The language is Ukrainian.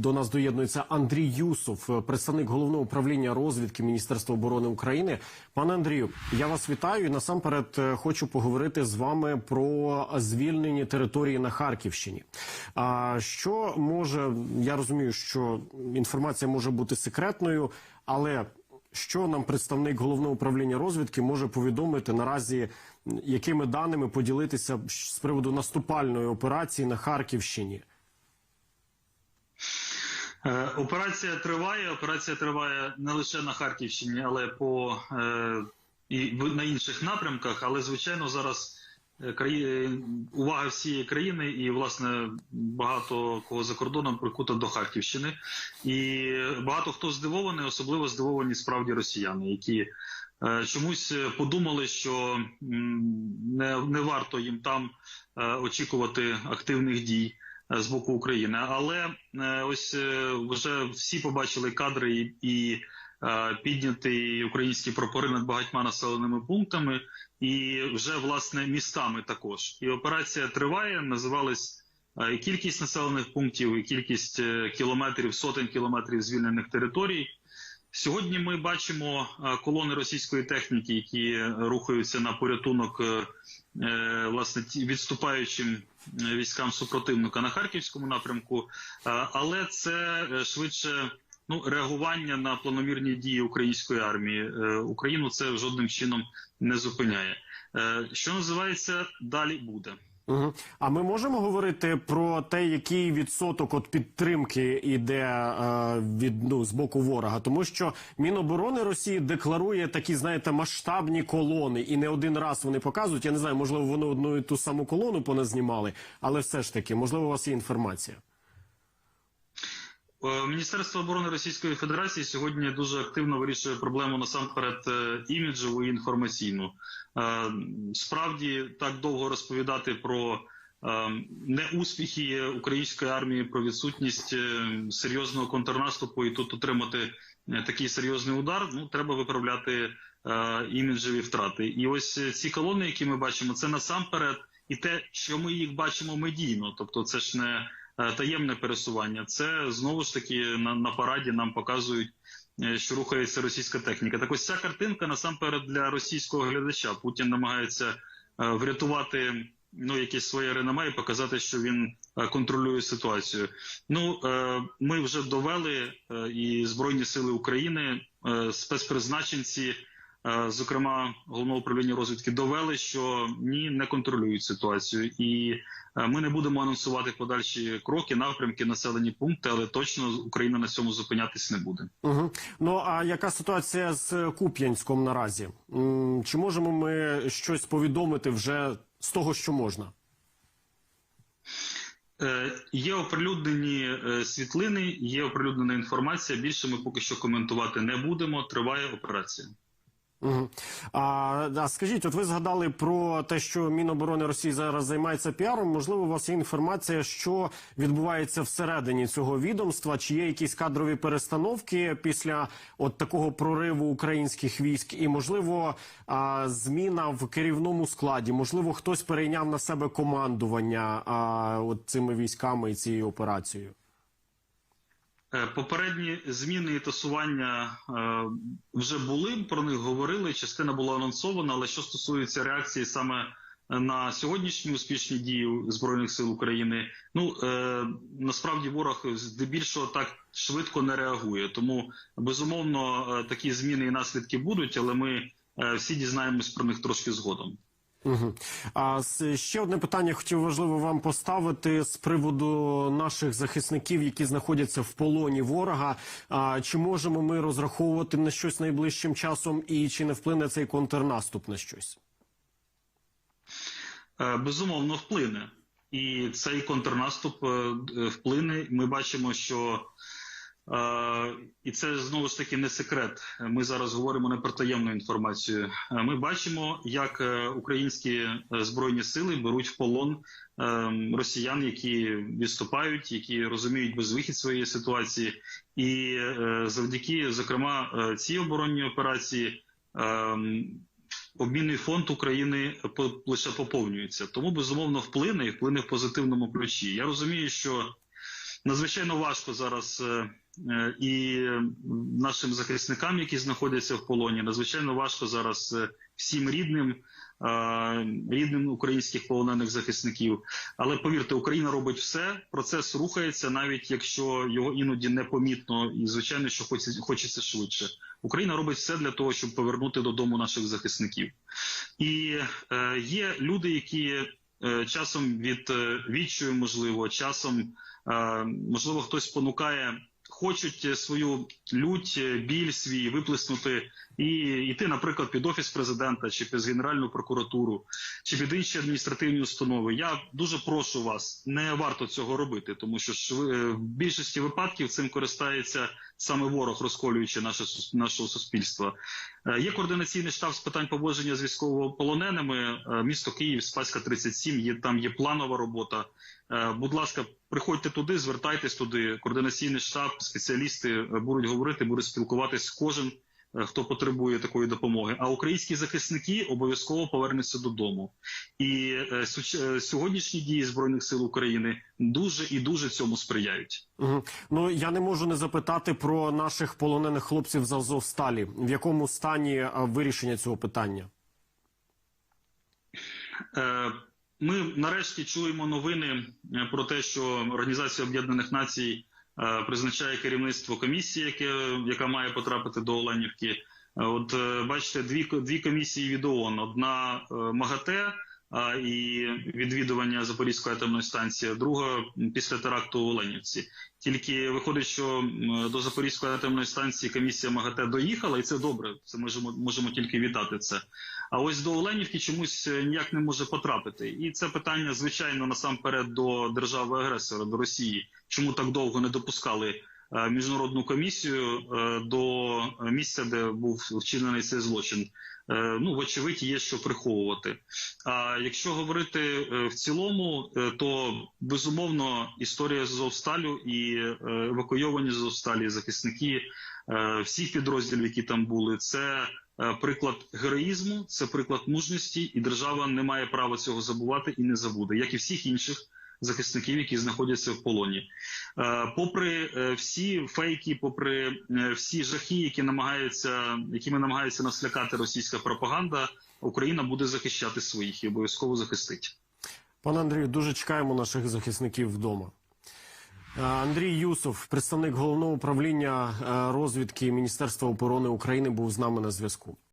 до нас доєднується Андрій Юсов, е, представник головного управління розвідки Міністерства оборони України. Пане Андрію, я вас вітаю. І насамперед е, хочу поговорити з вами про звільнені території на Харківщині. А що може я розумію, що інформація може бути секретною, але що нам представник головного управління розвідки може повідомити наразі, якими даними поділитися з приводу наступальної операції на Харківщині? Е, Операція триває. Операція триває не лише на Харківщині, але по е, і на інших напрямках. Але звичайно, зараз е, увага всієї країни і власне багато кого за кордоном прикута до Харківщини. І багато хто здивований, особливо здивовані справді росіяни, які чомусь подумали, що не, не варто їм там очікувати активних дій з боку України. Але е, ось е, вже всі побачили кадри і, і е, підняті українські прапори над багатьма населеними пунктами, і вже власне містами також. І операція триває. Називались е, кількість населених пунктів, і кількість кілометрів, сотень кілометрів звільнених територій. Сьогодні ми бачимо колони російської техніки, які рухаються на порятунок власне відступаючим військам супротивника на харківському напрямку, Е, але це е, швидше ну реагування на планомірні дії української армії. Е, Україну це жодним чином не зупиняє. Е, Що називається далі буде. Угу. А ми можемо говорити про те, який відсоток от підтримки йде е, від ну, з боку ворога, тому що Міноборони Росії декларує такі, знаєте, масштабні колони, і не один раз вони показують. Я не знаю, можливо, вони одну і ту саму колону поназнімали, але все ж таки, можливо, у вас є інформація. Е, Міністерство оборони Російської Федерації сьогодні дуже активно вирішує проблему насамперед е, іміджеву і інформаційну. Е, Справді так довго розповідати про неуспіхи української армії, про відсутність серйозного контрнаступу і тут отримати такий серйозний удар. Ну треба виправляти іміджеві втрати. І ось ці колони, які ми бачимо, це насамперед і те, що ми їх бачимо медійно, тобто це ж не таємне пересування. Це знову ж таки на, на параді нам показують, е, що рухається російська техніка. Так ось ця картинка насамперед для російського глядача. Путін намагається е, врятувати ну якесь своє реноме і показати, що він е, контролює ситуацію. Ну е, ми вже довели е, і Збройні Сили України, е, спецпризначенці. Е, Зокрема, головного управління розвідки довели, що ні, не контролюють ситуацію, і е, ми не будемо анонсувати подальші кроки, напрямки, населені пункти, але точно Україна на цьому зупинятись не буде. Угу. Ну а яка ситуація з Куп'янськом наразі? Чи можемо ми щось повідомити вже з того, що можна? Е, Є оприлюднені світлини, є оприлюднена інформація. Більше ми поки що коментувати не будемо. Триває операція. А, а скажіть, от ви згадали про те, що Міноборони Росії зараз займається піаром. Можливо, у вас є інформація, що відбувається всередині цього відомства? Чи є якісь кадрові перестановки після от такого прориву українських військ? І можливо, а, зміна в керівному складі? Можливо, хтось перейняв на себе командування а, от цими військами і цією операцією? Е, Попередні зміни і тасування е, вже були. Про них говорили. Частина була анонсована. Але що стосується реакції саме на сьогоднішні успішні дії збройних сил України, ну е, насправді ворог здебільшого так швидко не реагує. Тому безумовно такі зміни і наслідки будуть, але ми всі дізнаємось про них трошки згодом. Угу. А ще одне питання хотів важливо вам поставити з приводу наших захисників, які знаходяться в полоні ворога. А, чи можемо ми розраховувати на щось найближчим часом, і чи не вплине цей контрнаступ на щось? Е, безумовно вплине. І цей контрнаступ е, вплине. Ми бачимо, що е, і це знову ж таки не секрет. Ми зараз говоримо не про таємну інформацію. Ми бачимо, як е, українські е, збройні сили беруть в полон е, росіян, які відступають, які розуміють безвихід своєї ситуації, і е, завдяки, зокрема, цій оборонній операції. е, обмінний фонд України лише поповнюється. Тому безумовно вплине і вплине в позитивному ключі. Я розумію, що Надзвичайно важко зараз і нашим захисникам, які знаходяться в полоні, надзвичайно важко зараз е, всім рідним, е, рідним українських полонених захисників. Але повірте, Україна робить все. Процес рухається, навіть якщо його іноді непомітно, і звичайно, що хочеться, швидше. Україна робить все для того, щоб повернути додому наших захисників. І е, є люди, які е, часом від е, відчаю, можливо, часом, е, можливо, хтось спонукає, хочуть е, свою лють, е, біль свій виплеснути і йти, наприклад, під офіс президента чи під Генеральну прокуратуру, чи під інші адміністративні установи. Я дуже прошу вас, не варто цього робити, тому що е, в більшості випадків цим користається саме ворог, розколюючи наше нашого суспільства. Е, Є координаційний штаб з питань поводження з військовополоненими. е, Місто Київ, Спаська 37, Є там є планова робота. Будь ласка, приходьте туди, звертайтесь туди. Координаційний штаб, спеціалісти будуть говорити, будуть спілкуватись кожен, хто потребує такої допомоги. А українські захисники обов'язково повернуться додому. І е, е, сьогоднішні дії збройних сил України дуже і дуже цьому сприяють. Мгм. Ну я не можу не запитати про наших полонених хлопців з Азовсталі. В якому стані е, вирішення цього питання? Е, Ми нарешті чуємо новини е, про те, що Організація Об'єднаних Націй е, призначає керівництво комісії, яке, яка має потрапити до Оленівки. Е, От е, бачите, дві дві комісії від ООН. Одна е, МАГАТЕ і відвідування Запорізької атомної станції, друга після теракту у Оленівці. Тільки виходить, що до Запорізької атомної станції комісія МАГАТЕ доїхала, і це добре. Це можемо можемо тільки вітати це. А ось до Оленівки чомусь е, ніяк не може потрапити. І це питання, звичайно, насамперед до держави-агресора, до Росії. Чому так довго не допускали міжнародну комісію е, до місця, де був вчинений цей злочин? Е, Ну, вочевидь, є що приховувати. А якщо говорити е, в цілому, е, то безумовно історія з Азовсталю і е, евакуйовані з Азовсталі захисники е, всіх підрозділів, які там були, це е, приклад героїзму, це приклад мужності, і держава не має права цього забувати і не забуде, як і всіх інших захисників, які знаходяться в полоні. Е, Попри е, всі фейки, попри е, всі жахи, які намагаються, якими намагається нас лякати російська пропаганда, Україна буде захищати своїх і обов'язково захистить. Пане Андрію, дуже чекаємо наших захисників вдома. Андрій Юсов, представник головного управління розвідки Міністерства оборони України, був з нами на зв'язку.